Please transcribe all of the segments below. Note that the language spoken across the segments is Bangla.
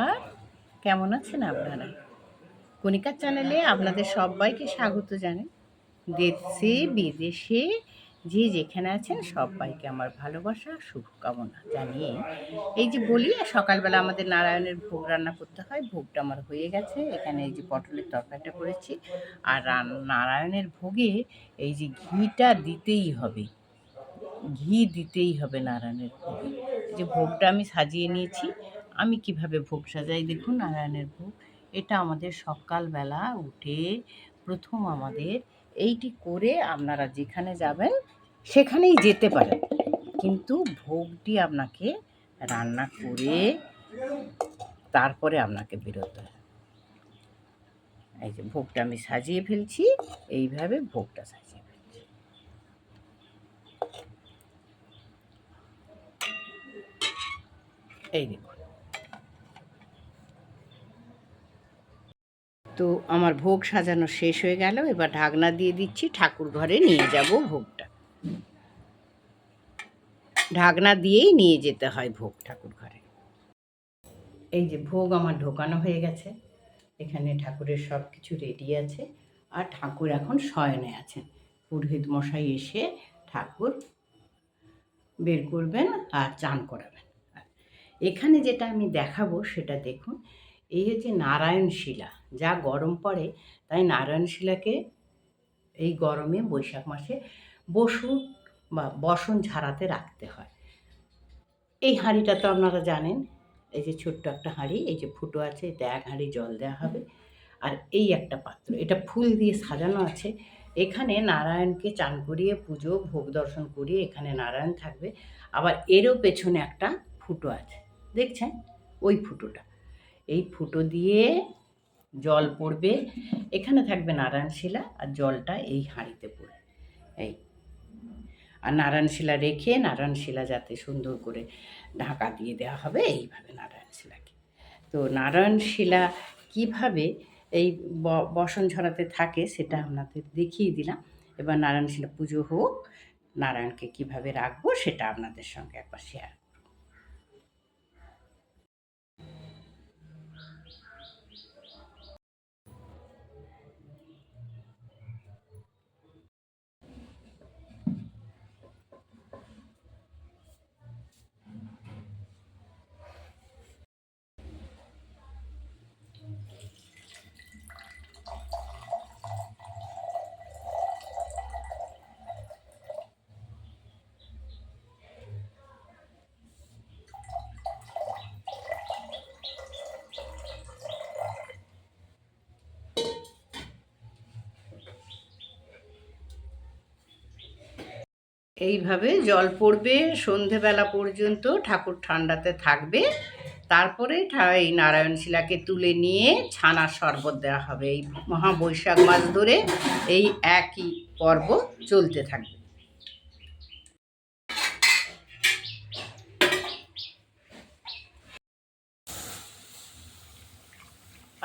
আর কেমন আছেন আপনারা? কণিকার চ্যানেলে আপনাদের সবাইকে স্বাগত জানাই। দেশে, বিদেশে যে যেখানে আছেন সবাইকে আমার ভালোবাসা, শুভকামনা জানিয়ে এই যে বলি, সকালবেলা আমাদের নারায়ণের ভোগ রান্না করতে হয়। ভোগটা আমার হয়ে গেছে। এখানে এই যে পটলের তরকারিটা করেছি। আর নারায়ণের ভোগে এই যে ঘিটা দিতেই হবে। ঘি দিতেই হবে নারায়ণের ভোগে। যে ভোগটা আমি সাজিয়ে নিয়েছি। আমি কীভাবে ভোগ সাজাই? দেখুন, নারায়ণের ভোগ। এটা আমাদের সকালবেলা উঠে প্রথম আমাদের এইটি করে আপনারা যেখানে যাবেন, সেখানেই যেতে পারেন। কিন্তু ভোগটি আপনাকে রান্না করে তারপরে আপনাকে বেরোতে হয়। এই যে ভোগটা আমি সাজিয়ে ফেলছি, এইভাবে ভোগটা সাজিয়ে ফেলছি। এই দেখুন। তো আমার ভোগ সাজানো শেষ হয়ে গেল, এবার ঢাকনা দিয়ে দিচ্ছি, ঠাকুর ঘরে নিয়ে যাব ভোগটা। ঢাকনা দিয়েই নিয়ে যেতে হয় ভোগ ঠাকুর ঘরে। এই যে ভোগ আমার ঢোকানো হয়ে গেছে, এখানে ঠাকুরের সব কিছু রেডি আছে, আর ঠাকুর এখন শয়নে আছেন। পুরোহিত মশাই এসে ঠাকুর বের করবেন আর চান করাবেন। এখানে যেটা আমি দেখাবো সেটা দেখুন এই হচ্ছে নারায়ণ শিলা। যা গরম পড়ে, তাই নারায়ণ শিলাকে এই গরমে বৈশাখ মাসে বসুন বা বসন ঝাড়াতে রাখতে হয়। এই হাঁড়িটা তো আপনারা জানেন, এই যে ছোট্ট একটা হাঁড়ি, এই যে ফুটো আছে এতে এক হাঁড়ি জল দেওয়া হবে। আর এই একটা পাত্র, এটা ফুল দিয়ে সাজানো আছে। এখানে নারায়ণকে চান করিয়ে পুজো, ভোগ দর্শন করিয়ে এখানে নারায়ণ থাকবে। আবার এরও পেছনে একটা ফুটো আছে। দেখছেন? ওই ফুটোটা। এই ফুটো দিয়ে জল পড়বে। এখানে থাকবে নারায়ণ শিলা আর জলটা এই হাঁড়িতে পড়বে এই। আর নারায়ণ শিলা রেখে নারায়ণ শিলা যাতে সুন্দর করে ঢাকা দিয়ে দেওয়া হবে, এইভাবে নারায়ণ শিলাকে। তো নারায়ণ শিলা কীভাবে এই বসন ঝরাতে থাকে সেটা আপনাদের দেখিয়ে দিলাম। এবার নারায়ণ শিলা পুজো হোক, নারায়ণকে কীভাবে রাখব সেটা আপনাদের সঙ্গে একবার শেয়ার এইভাবে জল পড়বে, সন্ধেবেলা পর্যন্ত ঠাকুর ঠান্ডাতে থাকবে। তারপরে এই নারায়ণ শিলাকে তুলে নিয়ে ছানার শরবত দেওয়া হবে। এই মহাবৈশাখ মাস ধরে এই একই পর্ব চলতে থাকবে।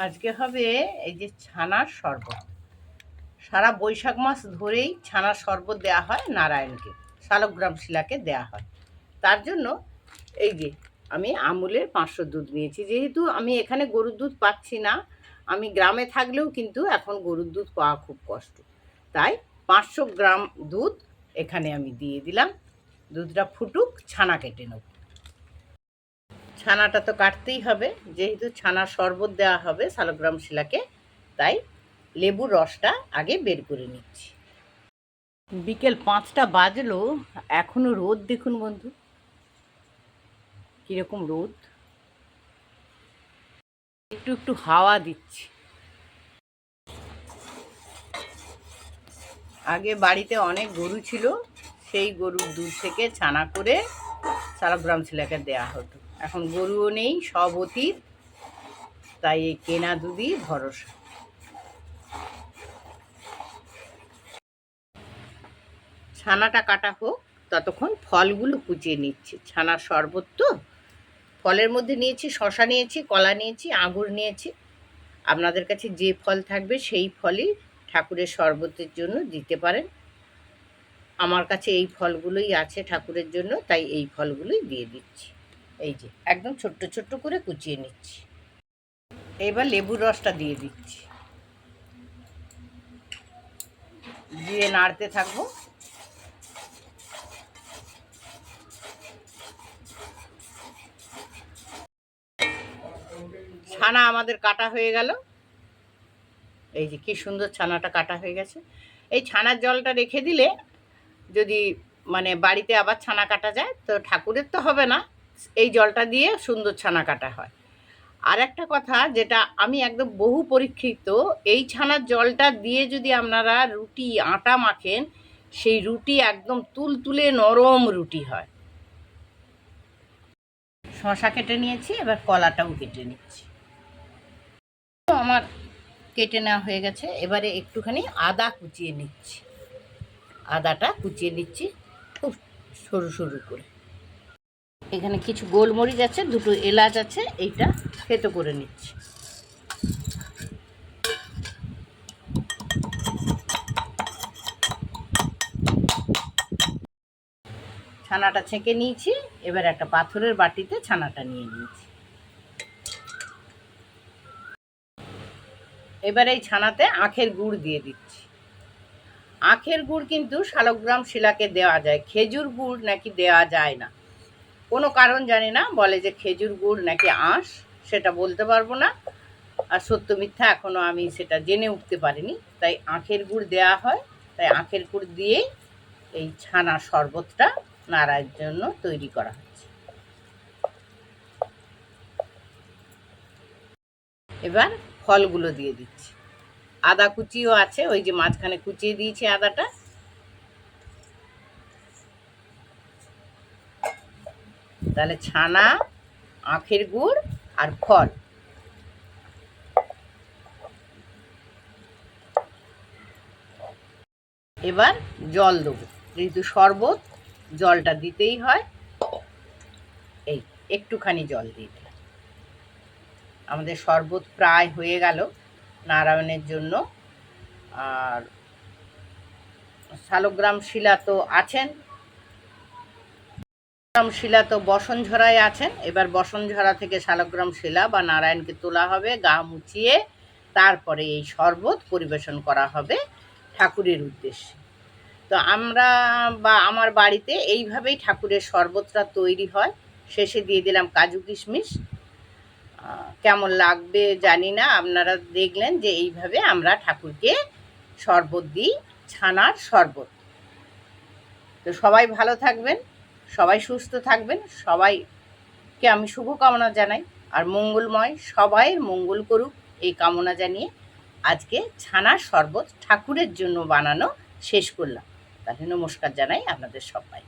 আজকে হবে এই যে ছানার শরবত। সারা বৈশাখ মাস ধরেই ছানার শরবত দেওয়া হয় নারায়ণকে। শালগ্রাম শিলাকে দেওয়া হয়। তার জন্য এই যে আমি আমুলের পাঁচশো দুধ নিয়েছি। যেহেতু আমি এখানে গরুর দুধ পাচ্ছি না, আমি গ্রামে থাকলেও কিন্তু এখন গরুর দুধ পাওয়া খুব কষ্ট। তাই পাঁচশো গ্রাম দুধ এখানে আমি দিয়ে দিলাম। দুধটা ফুটুক, ছানা কেটে নেব। ছানাটা তো কাটতেই হবে, যেহেতু ছানার শরবত দেওয়া হবে শালগ্রাম শিলাকে, তাই লেবুর রসটা আগে বের করে নিচ্ছি। বিকেল পাঁচটা বাজলো, এখনও রোদ দেখুন বন্ধু। কীরকম রোদ? একটু একটু হাওয়া দিচ্ছে। আগে বাড়িতে অনেক গরু ছিল, সেই গরুর দুধ থেকে ছানা করে সারাগ্রাম ছেলেকে দেওয়া হতো। এখন গরুও নেই, সব অতীত। তাই এই কেনা দুধই ভরসা। ছানাটা কাটা হোক, ততক্ষণ ফলগুলো কুচিয়ে নিচ্ছি। ছানার শরবত তো? ফলের মধ্যে নিয়েছি শশা নিয়েছি, কলা নিয়েছি, আঙুর নিয়েছি। আপনাদের কাছে যে ফল থাকবে সেই ফলই ঠাকুরের শরবতের জন্য দিতে পারেন। আমার কাছে এই ফলগুলোই আছে ঠাকুরের জন্য, তাই এই ফলগুলোই দিয়ে দিচ্ছি। এই যে, একদম ছোট্ট ছোট্ট করে কুচিয়ে নিচ্ছি। এবার লেবুর রসটা দিয়ে দিচ্ছি। দিয়ে নাড়তে থাকব। ছানা আমাদের কাটা হয়ে গেল। এই যে কি সুন্দর ছানাটা কাটা হয়ে গেছে। এই ছানার জলটা রেখে দিলে যদি মানে বাড়িতে আবার ছানা কাটা যায়, তো ঠাকুরের তো হবে না। এই জলটা দিয়ে সুন্দর ছানা কাটা হয়। আর একটা কথা যেটা আমি একদম বহু পরীক্ষিত, এই ছানার জলটা দিয়ে যদি আপনারা রুটি, আটা মাখেন, সেই রুটি একদম তুলতুলে নরম রুটি হয়। শশা কেটে নিয়েছি, এবার কলাটাও কেটে নিচ্ছি। আমার কেটে নেওয়া হয়ে গেছে। এবারে একটুখানি আদা কুচিয়ে নিচ্ছি। আদাটা কুচিয়ে নিচ্ছি খুব সরু সরু করে। এখানে কিছু গোলমরিচ আছে, দুটো এলাচ আছে, এইটা থেতো করে নিচ্ছি। ছানাটা ছেঁকে নিয়েছি, এবার একটা পাথরের বাটিতে ছানাটা নিয়ে নিয়েছি। এবার এই ছানাতে আখের গুড় দিয়ে দিচ্ছি। আখের গুড় কিন্তু শালগ্রাম শিলাকে দেওয়া যায়। খেজুর গুড় নাকি দেওয়া যায় না। কোনো কারণ জানি না, বলে যে খেজুর গুড় নাকি আঁশ, সেটা বলতে পারব না। আর সত্য মিথ্যা এখনও আমি সেটা জেনে উঠতে পারিনি। তাই আখের গুড় দেওয়া হয়। তাই আখের গুড় দিয়েই এই ছানা শরবতটা নাড়ার জন্য তৈরি করা হচ্ছে। এবার ফলগুলো দিয়ে দিচ্ছি। আদা কুচিও আছে, ওই যে মাঝখানে কুচিয়ে দিয়েছি আদাটা। তাহলে ছানা, আখের গুড় আর ফল। এবার জল দেবো, যেহেতু শরবত, জলটা দিতেই হয়। এই, একটুখানি জল দিয়ে আমাদের শরবত প্রায় হয়ে গেল নারায়ণের জন্য। আর শালগ্রাম শিলা তো আছেন। শালগ্রাম শিলা তো বসনঝরায় আছেন। এবার বসনঝরা থেকে শালগ্রাম শিলা বা নারায়ণকে তোলা হবে, গা মুছিয়ে তারপরে এই শরবত পরিবেশন করা হবে ঠাকুরের উদ্দেশ্যে। তো আমরা বা আমার বাড়িতে এইভাবেই ঠাকুরের শরবতটা তৈরি হয়। শেষে দিয়ে দিলাম কাজু কিশমিশ। কেমন লাগবে জানি না, আপনারা দেখলেন যে এইভাবে আমরা ঠাকুরকে শরবত দিই, ছানার শরবত। তো সবাই ভালো থাকবেন, সবাই সুস্থ থাকবেন, সবাইকে আমি শুভকামনা জানাই, আর মঙ্গলময় সবাই মঙ্গল করুক, এই কামনা জানিয়ে আজকে ছানার শরবত ঠাকুরের জন্য বানানো শেষ করলাম। তাহলে নমস্কার জানাই আপনাদের সবাই